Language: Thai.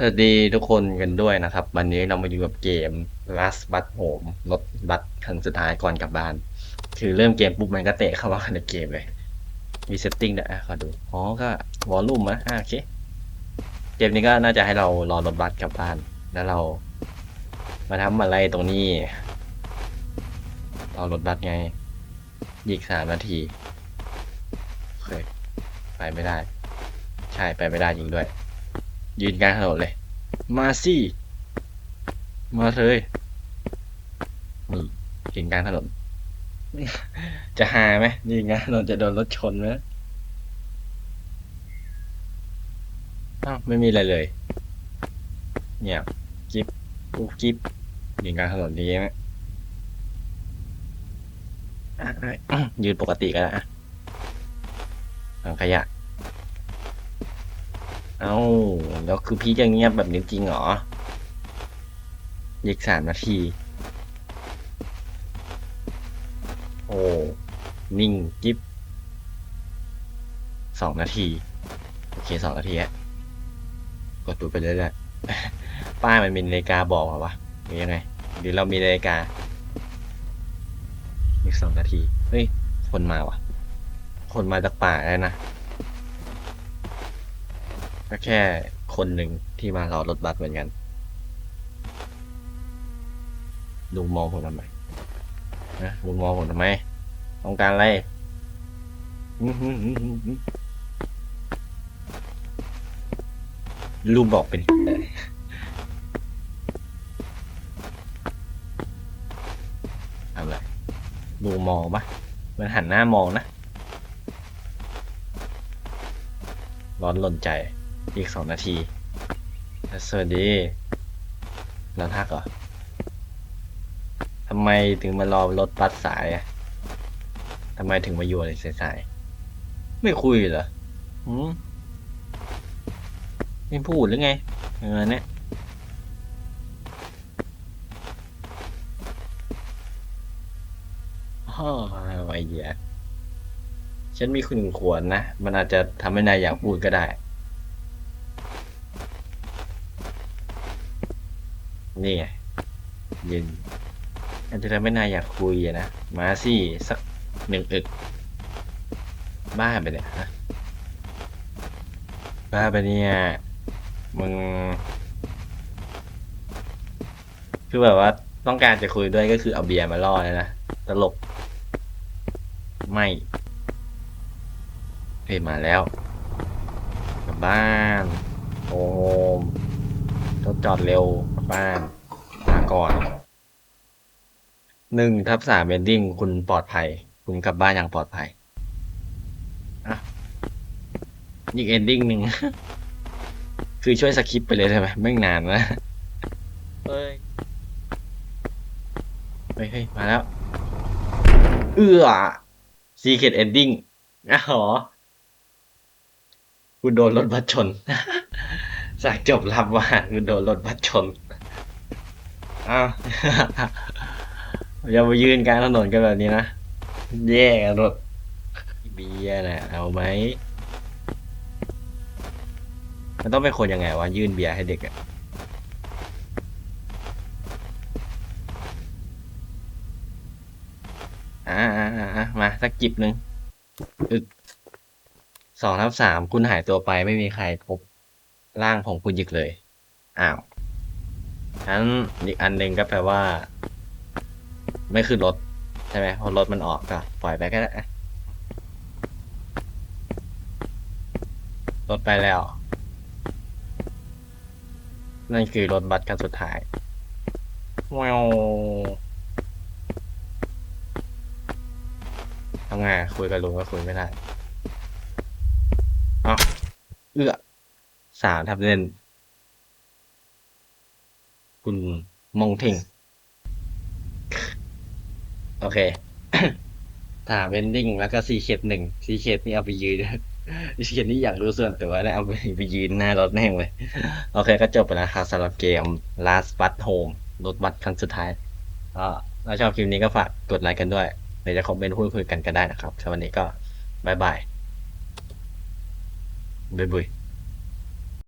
สวัสดีทุกคนกันด้วยนะครับ วันนี้เรามาอยู่กับเกม Last But Home รถบัสคันสุดท้ายก่อนกลับบ้าน คือเริ่มเกมปุ๊บมันก็เตะเข้ามาในเกมเลย มีเซตติ้งด้วยอะขอดู อ๋อ ก็วอลลุ่มนะอะโอเค เกมนี้ก็น่าจะให้เรารอรถบัสกลับบ้าน แล้วเรา มาทำอะไรตรงนี้ รอรถบัสไงยีกสามนาทีโอเคไปไม่ได้ ใช่ไปไม่ได้จริงด้วย ยืนกลางถนนเลย มาสิมาเลยนี่ยืนกลางถนน จะหาไหมยืนกลางถนนจะโดนรถชนไหมอ้าวไม่มีอะไรเลยเงียบกิ๊บกูกิ๊บยืนกลางถนนดีไหมอะยืนปกติก็ได้อะถังขยะ เอ้าแล้วคือพี่จะเงียบแบบนี้จริงเหรออีกสามนาที โอ้ นิ่งกิ๊บสองนาที โอเคสองนาทีอะกดดูไปเรื่อยๆป้ายมันมีนาฬิกาบอกเหรอวะหรือยังไงหรือเรามีนาฬิกาอีกสองนาที เฮ้ย คนมาวะคนมาจากป่าแล้วนะ ก็แค่คนหนึ่งที่มารอรถบัสเหมือนกัน ลุงมองผมทำไมนะลุงมองผมทำไม ต้องการอะไรลุงบอกเป็นทำอะไรลุงมองปะมันหันหน้ามองนะ ร้อนหล่นใจ อีกสองนาที สวัสดีเราทักเหรอทำไมถึงมารอรถบัสสายอะทำไมถึงมาอยู่อะไรสายๆไม่คุยเหรอหืมไม่พูดหรือไงเออเนี่ยฮ่อไอ้เหี้ยฉันมีคุณควรนะ มันอาจจะทำให้นายอยากพูดก็ได้ นี่ไงยืนอาจจะทำให้นายอยากคุยนะ มาสิสักหนึ่งอึก บ้าไปเนี่ยฮะบ้าไปเนี่ยมึง คือแบบว่าต้องการจะคุยด้วยก็คือเอาเบียร์มาล่อเลยนะ ตลก ไม่เฮ้ยมาแล้วกลับบ้าน โอม รถจอดเร็วกลับบ้านมาก่อนหนึ่งทับสามเบนดิ้งคุณปลอดภัย คุณกลับบ้านอย่างปลอดภัยอะอีกเอนดิ้งหนึ่ง คือช่วยสคิปไปเลยได้ไหมไม่งนานนะเฮ้ยเฮ้ยเฮ้ยมาแล้ว เอื้อซีเคดเอนดิ้งอ๋อคุณโดนรถบัสชน จากจบรับว่าคุณโดนรถบัสชนอ้าวอย่ามายืนกลางถนนกันแบบนี้นะ แย่กันรถเบียร์นะเอาไหมมันต้องเป็นคนยังไงวะยื่นเบียร์ให้เด็กอะอ่าอ่ามาสักจิบหนึ่งสองทับสามคุณหายตัวไปไม่มีใครพบ ร่างของคุณยิกเลย อ้าวงั้นอีกอันหนึ่งก็แปลว่า ไม่ขึ้นรถใช่ไหมเพราะรถมันออกก็ปล่อยไปก็ได้อะรถไปแล้ว นั่นคือรถบัสคันสุดท้ายแววทำไงอะคุยกับลุงก็คุยไม่ได้อ้าวเอื้อ สามทับเล่น คุณมงท่งโอเคถามเวนดิ้งแล้วก็ซีเคดหนึ่งซีเคดนี่เอาไปยืนซีเคดนี่อยากรู้ส่วนตัวนะเอาไปไปยืนหน้ารถแน่งเลย โอเคก็จบไปแล้วครับสำหรับเกม Last But Home รถบัสครั้งสุดท้ายก็ถ้าชอบคลิปนี้ก็ฝากกดไลค์กันด้วยเดี๋ยวจะคอมเมนต์พูดคุยกันก็ได้นะครับสำหรับวันนี้ก็บายบายบุยบุย